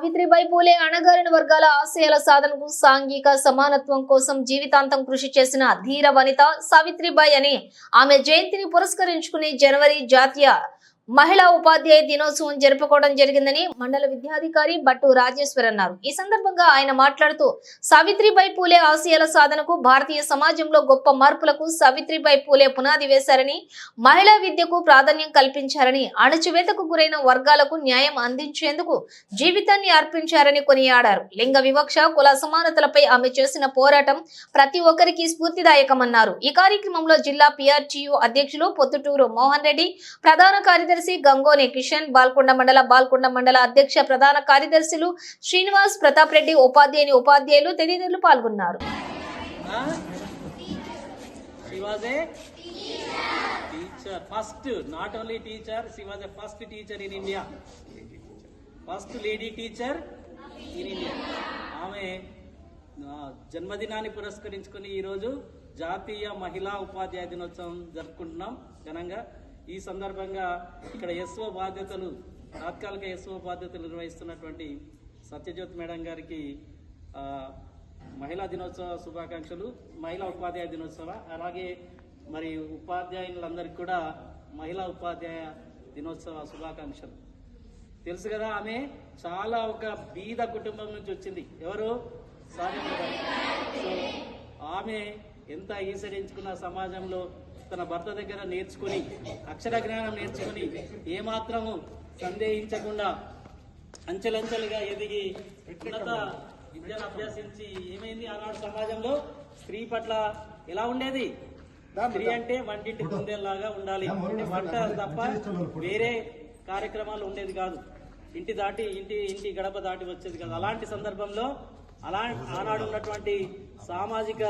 సావిత్రిబాయి పూలే అణగారిన వర్గాల ఆశయాల సాధనకు సాంఘిక సమానత్వం కోసం జీవితాంతం కృషి చేసిన ధీర వనిత సావిత్రిబాయి అని ఆమె జయంతిని పురస్కరించుకుని జనవరి జాతీయ మహిళా ఉపాధ్యాయ దినోత్సవం జరుపుకోవడం జరిగిందని మండల విద్యాధికారి బట్టు రాజేశ్వర్ అన్నారు. ఈ సందర్భంగా ఆయన మాట్లాడుతూ సావిత్రిబాయి పూలే ఆశయాల సాధనకు భారతీయ సమాజంలో గొప్ప మార్పులకు సావిత్రిబాయి పూలే పునాది వేశారని మహిళా విద్యకు ప్రాధాన్యం కల్పించారని అణచివేతకు గురైన వర్గాలకు న్యాయం అందించేందుకు జీవితాన్ని అర్పించారని కొనియాడారు. లింగ వివక్ష కుల సమానతలపై ఆమె చేసిన పోరాటం ప్రతి ఒక్కరికి స్ఫూర్తిదాయకమన్నారు. ఈ కార్యక్రమంలో జిల్లా పిఆర్టీయు అధ్యక్షులు పొత్తుటూరు మోహన్ రెడ్డి ప్రధాన కార్యదర్శి గంగోని కిషన్ బాల్కొండ మండల బాల్కొండ మండల అధ్యక్ష ప్రధాన కార్యదర్శులు శ్రీనివాస్ ప్రతాప్ రెడ్డి ఉపాధ్యాయుని ఉపాధ్యాయులు తదితరులు పాల్గొన్నారు Huh? She was a teacher. First, not only first she was a first ఆమె జన్మదినాన్ని పురస్కరించుకుని ఈరోజు జాతీయ మహిళా ఉపాధ్యాయ దినోత్సవం జరుపుకుంటున్నాం ఘనంగా ఈ సందర్భంగా ఇక్కడ ఎస్ఓ బాధ్యతలు తాత్కాలిక ఎస్ఓ బాధ్యతలు నిర్వహిస్తున్నటువంటి సత్యజ్యోత్ మేడం గారికి మహిళా దినోత్సవ శుభాకాంక్షలు మహిళా ఉపాధ్యాయ దినోత్సవ అలాగే మరి ఉపాధ్యాయులందరికీ కూడా మహిళా ఉపాధ్యాయ దినోత్సవ శుభాకాంక్షలు. తెలుసు కదా ఆమె చాలా ఒక బీద కుటుంబం నుంచి వచ్చింది. ఎవరు? సో ఆమె ఎంత ఈసరించుకున్న సమాజంలో తన భర్త దగ్గర నేర్చుకుని అక్షర జ్ఞానం నేర్చుకుని ఏమాత్రము సందేహించకుండా అంచెలంచెలుగా ఎదిగి ఉన్నత విద్యను అభ్యసించి ఏమైంది ఆనాడు సమాజంలో? స్త్రీ పట్ల ఎలా ఉండేది? స్త్రీ అంటే వంటింటి కుందేలాగా ఉండాలి. వంట తప్ప వేరే కార్యక్రమాలు ఉండేది కాదు. ఇంటి దాటి ఇంటి ఇంటి గడప దాటి వచ్చేది కాదు. అలాంటి సందర్భంలో అలా ఆనాడు ఉన్నటువంటి సామాజిక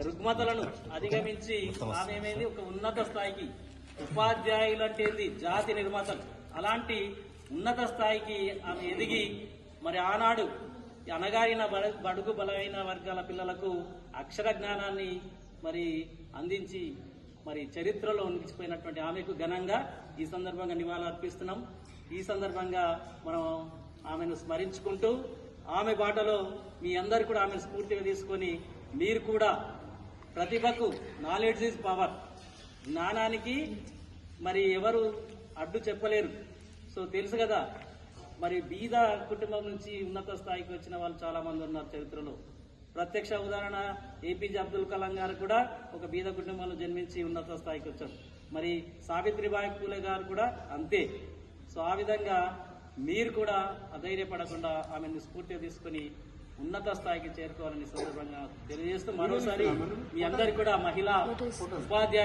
రుగ్మతలను అధిగమించి ఆమె ఏమైంది ఒక ఉన్నత స్థాయికి ఉపాధ్యాయులు అంటే ఏంది జాతి నిర్మాతలు. అలాంటి ఉన్నత స్థాయికి ఆమె ఎదిగి మరి ఆనాడు అనగారిన అణగారిన బడ- బడుగు బలమైన వర్గాల పిల్లలకు అక్షర జ్ఞానాన్ని మరి అందించి మరి చరిత్రలో నిలిచిపోయినటువంటి ఆమెకు ఘనంగా ఈ సందర్భంగా నివాళులు అర్పిస్తున్నాం ఈ సందర్భంగా మనం ఆమెను స్మరించుకుంటూ ఆమె బాటలో మీ అందరు కూడా ఆమెను స్ఫూర్తిగా తీసుకొని మీరు కూడా ప్రతిభకు నాలెడ్జ్ ఈజ్ పవర్ జ్ఞానానికి మరి ఎవరు అడ్డు చెప్పలేరు. సో తెలుసు కదా మరి బీద కుటుంబం నుంచి ఉన్నత స్థాయికి వచ్చిన వాళ్ళు చాలా మంది ఉన్నారు చరిత్రలో. ప్రత్యక్ష ఉదాహరణ ఏపీజే అబ్దుల్ కలాం గారు కూడా ఒక బీద కుటుంబంలో జన్మించి ఉన్నత స్థాయికి వచ్చారు. మరి సావిత్రిబాయి పూలే గారు కూడా అంతే. సో ఆ విధంగా మీరు కూడా అధైర్యపడకుండా ఆమెను స్ఫూర్తిగా తీసుకొని ఉన్నత స్థాయికి చేరుకోవాలని సందర్భంగా తెలియజేస్తూ మరోసారి మీ అందరికి కూడా మహిళా ఉపాధ్యాయ